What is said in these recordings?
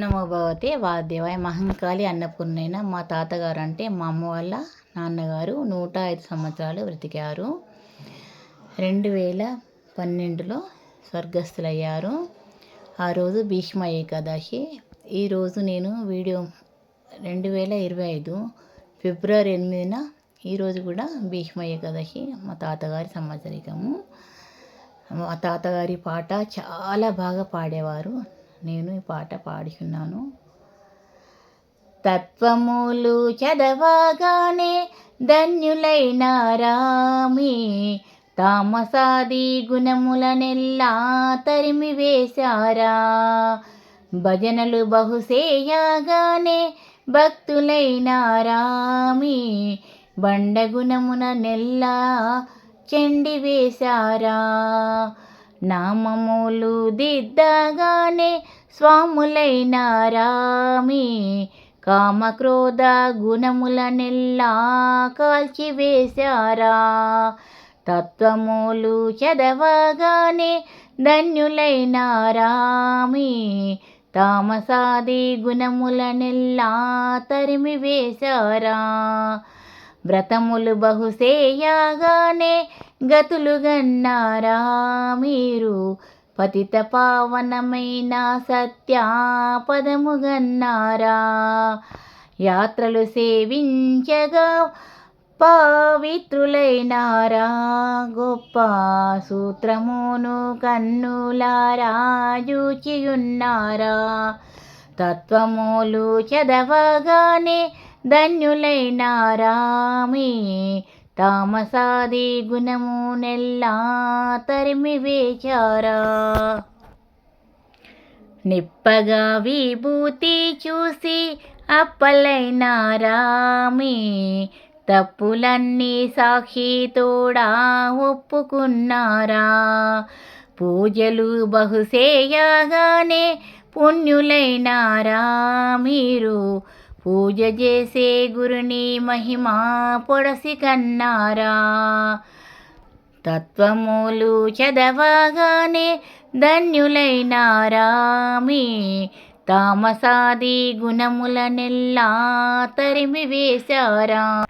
నమో భగవతే వాదేవాయ మహంకాళి అన్నపూర్ణైన మా తాతగారు అంటే మా అమ్మ వాళ్ళ నాన్నగారు నూట ఐదు సంవత్సరాలు బ్రతికారు. రెండు వేల పన్నెండులో స్వర్గస్థులయ్యారు. ఆ రోజు భీష్మ ఏకాదశి. ఈరోజు నేను వీడియో రెండు వేల ఇరవై ఐదు ఫిబ్రవరి ఎనిమిదిన ఈరోజు కూడా భీష్మ ఏకాదశి మా తాతగారి సంవత్సరికము. మా తాతగారి పాట చాలా బాగా పాడేవారు. నేను ఈ పాట పాడుకున్నాను తత్వములు చదవగానే ధన్యులైనారామి తామసాది గుణములనెల్లా తరిమి వేశారా. భజనలు బహుసేయగానే భక్తులైనారామి బండగుణమున నెల్లా చెండి వేశారా. నామములు దిద్దగానే స్వాములైన రామి. కామక్రోధ గుణములనెల్లా కాల్చివేశారా తత్వములు చదవగానే ధన్యులైన రామి. తామసాది గుణములనెల్లా తరిమి వేశారా. వ్రతములు బహుసేయాగానే గతులు గన్నారా మీరు? పతిత పావనమైన సత్యాపదము గన్నారా? యాత్రలు సేవించగా పవిత్రులైనారా? గొప్ప సూత్రమును కన్నులారా జూచియున్నారా తత్వములు చదవగానే ధన్యులైనారామి. తామసాది గుణము నెల్లా తరిమి వేచారా. నిప్పగా విభూతి చూసి అప్పలైనారామి. తప్పులన్నీ సాక్షి తోడా ఒప్పుకున్నారా. పూజలు బహుసేయగానే పుణ్యులైనారా మీరు. పూజ చేసే గురుని మహిమా పొడసి కన్నారా. తత్వములు చదవగానే ధన్యులైనారామి. తామసాది గుణములనెల్లా తరిమి వేశారా.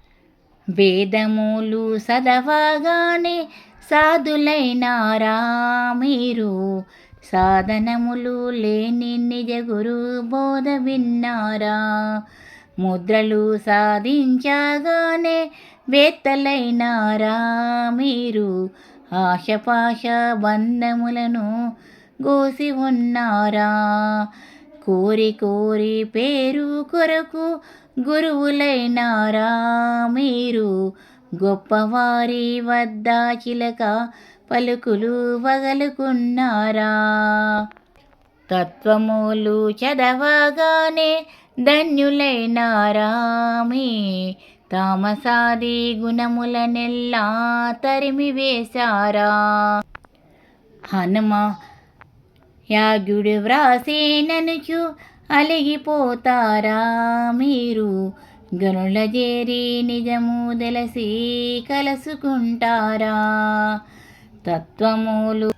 వేదములు చదవగానే సాధులైనారా మీరు. సాధనములు లేని నిజ గురు బోధ విన్నారా? ముద్రలు సాధించగానే వేత్తలైనారా మీరు? ఆశపాశ బంధములను గోసి ఉన్నారా? కోరి కోరి పేరు కొరకు గురువులైనారా మీరు? గొప్పవారి వద్ద చిలక పలుకులు వగలుకున్నారా? తత్వములు చదవగానే ధన్యులైనారామి. తామసాది గుణములనెల్లా తరిమి వేశారా? హనుమ యాగుడు వ్రాసేననుచు అలిగిపోతారా మీరు? గనుల చేరి నిజము తెలిసి కలుసుకుంటారా? తత్వములు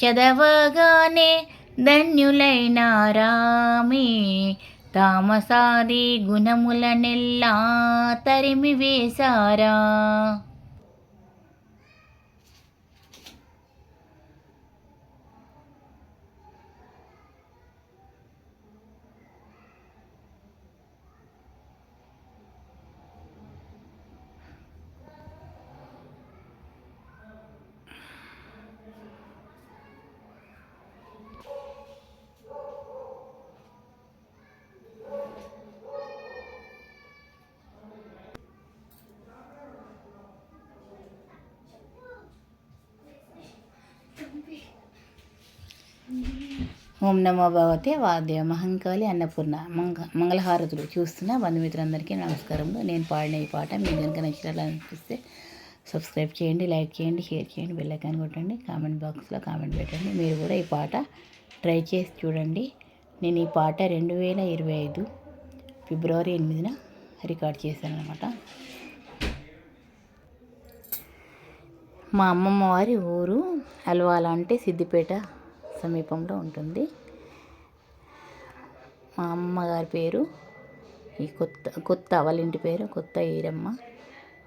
చదవగానే ధన్యులైనారామి. తామసాది గుణములనెల్లా తరిమి వేశారా ఓం నమో భగవతే వాద్య మహంకాళి అన్నపూర్ణ మంగ మంగళహారతులు చూస్తున్న బంధుమిత్రులందరికీ నమస్కారములు. నేను పాడిన ఈ పాట మీకు కనుక నచ్చినట్లనిపిస్తే సబ్స్క్రైబ్ చేయండి లైక్ చేయండి షేర్ చేయండి బెల్లైకాన్ కొట్టండి కామెంట్ బాక్స్లో కామెంట్ పెట్టండి. మీరు కూడా ఈ పాట ట్రై చేసి చూడండి. నేను ఈ పాట రెండు వేల ఇరవై ఐదు ఫిబ్రవరి ఎనిమిదిన రికార్డ్ చేశాను అనమాట మా అమ్మమ్మ వారి ఊరు అల్వాల అంటే సిద్దిపేట సమీపంలో ఉంటుంది. మా అమ్మగారి పేరు ఈ కొత్త కొత్త వాళ్ళ ఇంటి పేరు కొత్త ఈరమ్మ.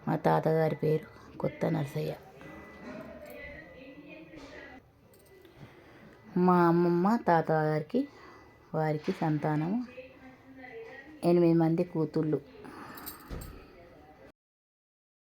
మా తాతగారి పేరు కొత్త నరసయ్య. మా అమ్మమ్మ తాతగారికి వారికి సంతానము. ఎనిమిది మంది కూతుళ్ళు.